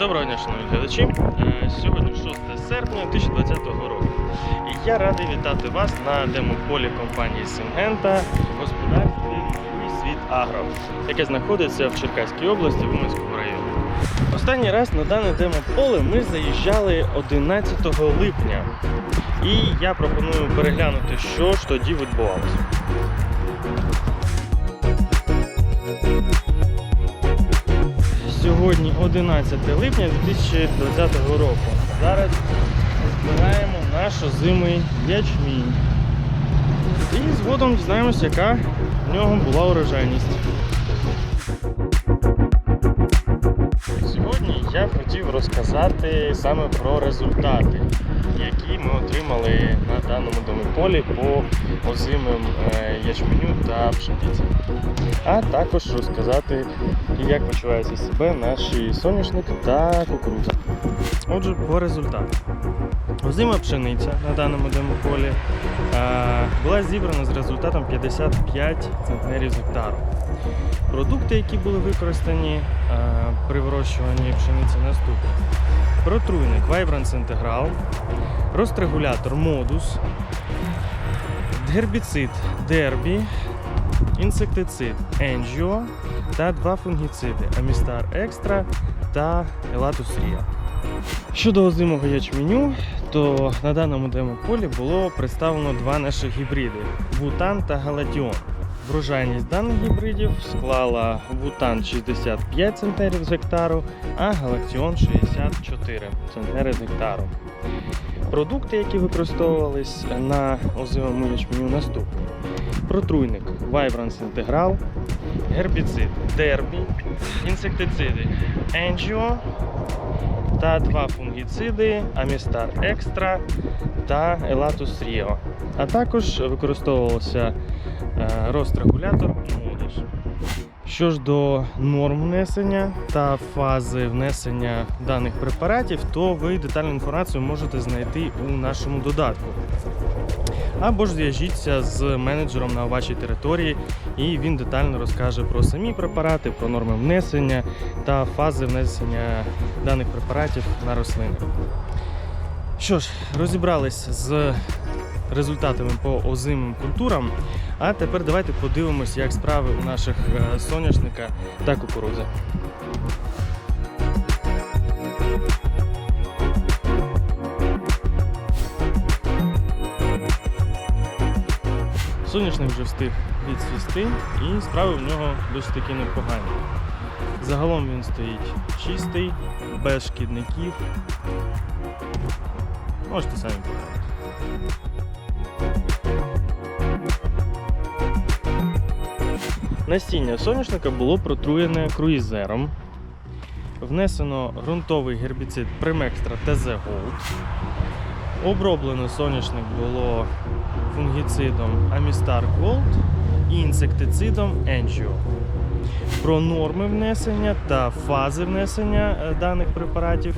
Доброго дня, шановні глядачі. Е, Сьогодні 6 серпня 2020 року. І я радий вітати вас на демополі компанії Сингента в господарстві Новий світ Агро, яке знаходиться в Черкаській області в Уманському районі. Останній раз на дане демополе ми заїжджали 11 липня. І я пропоную переглянути, що ж тоді відбувалося. Сьогодні 11 липня 2020 року. Зараз збираємо наш озимий ячмінь. І згодом дізнаємось, яка в нього була урожайність. Сьогодні я хотів розказати саме про результати, які ми отримали на даному домополі по озимим е, ячменю та пшениці. А також розказати, як почуваються себе наші соняшник та кукурудза. Отже, по результату. Озима пшениця на даному демополі е, була зібрана з результатом 55 центнерів з гектару. Продукти, які були використані е, при вирощуванні пшениці, наступні: протруйник Vibrance Integral, розтрегулятор Modus, гербіцид Derby, інсектицид Angio та два фунгіциди Amistar Extra та Elatus Ria. Щодо озимого ячменю, то на даному демополі було представлено два наші гібриди Вутан та Галатіон. Врожайність даних гібридів склала Вутан 65 центнерів з гектару, а Галактіон 64 центнери з гектару. Продукти, які використовувались на озимому ячменю, наступні: протруйник Vibrance Integral, гербіцид Derby, інсектициди Angio та два фунгіциди Амістар Екстра та Елатус Ріо. А також використовувався е, розрегулятор Modus. Що ж до норм внесення та фази внесення даних препаратів, то ви детальну інформацію можете знайти у нашому додатку. Або ж зв'яжіться з менеджером на вашій території, і він детально розкаже про самі препарати, про норми внесення та фази внесення даних препаратів на рослини. Що ж, розібрались з результатами по озимим культурам. А тепер давайте подивимось, як справи у наших е, соняшника та кукурудзи. Соняшник вже встиг відсвісти і справи в нього досить таки непогані. Загалом він стоїть чистий, без шкідників. Можете самі подивитися. Насіння соняшника було протруєне круїзером. Внесено ґрунтовий гербіцид Primextra TZ Gold. Оброблено соняшник було фунгіцидом Amistar Gold і інсектицидом Angio. Про норми внесення та фази внесення е, даних препаратів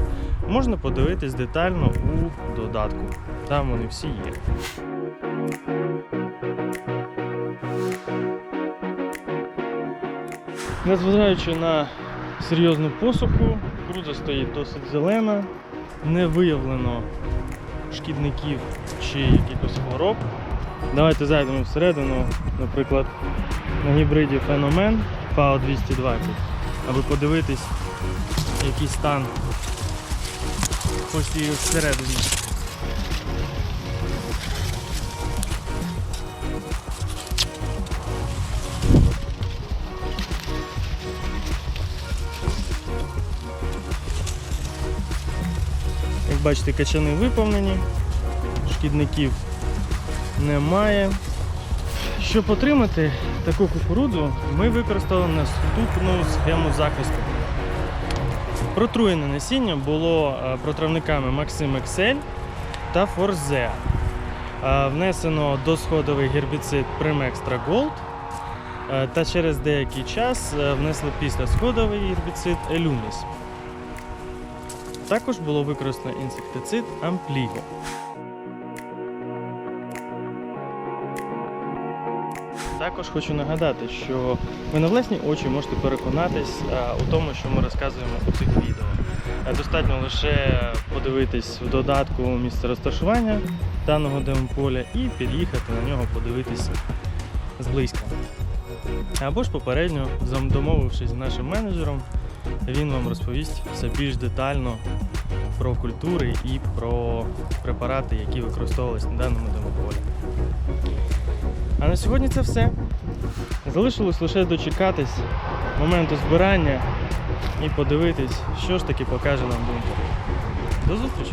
можна подивитись детально у додатку. Там вони всі є. Незважаючи на серйозну посуху, кукурудза стоїть досить зелена, не виявлено шкідників чи якихось хвороб. Давайте зайдемо всередину, наприклад, на гібриді Феномен FAO 220, аби подивитись, який стан ось і всередині. Бачите, качани виповнені, шкідників немає. Щоб отримати таку кукурудзу, ми використали наступну схему захисту. Протруєне насіння було е, протравниками Maxim Excel та Forze. Е, Внесено досходовий гербіцид Primextra Gold е, та через деякий час внесли післясходовий гербіцид Elumis. Також було використано інсектицид Ampligo. Також хочу нагадати, що ви на власні очі можете переконатись а, у тому, що ми розказуємо у цих відео. Е, Достатньо лише подивитись в додатку місце розташування даного демополя і під'їхати на нього подивитися зблизька. Або ж попередньо, домовившись з нашим менеджером, він вам розповість все більш детально про культури і про препарати, які використовувалися на даному демополі. А на сьогодні це все. Залишилось лише дочекатись моменту збирання і подивитись, що ж таки покаже нам бункер. До зустрічі!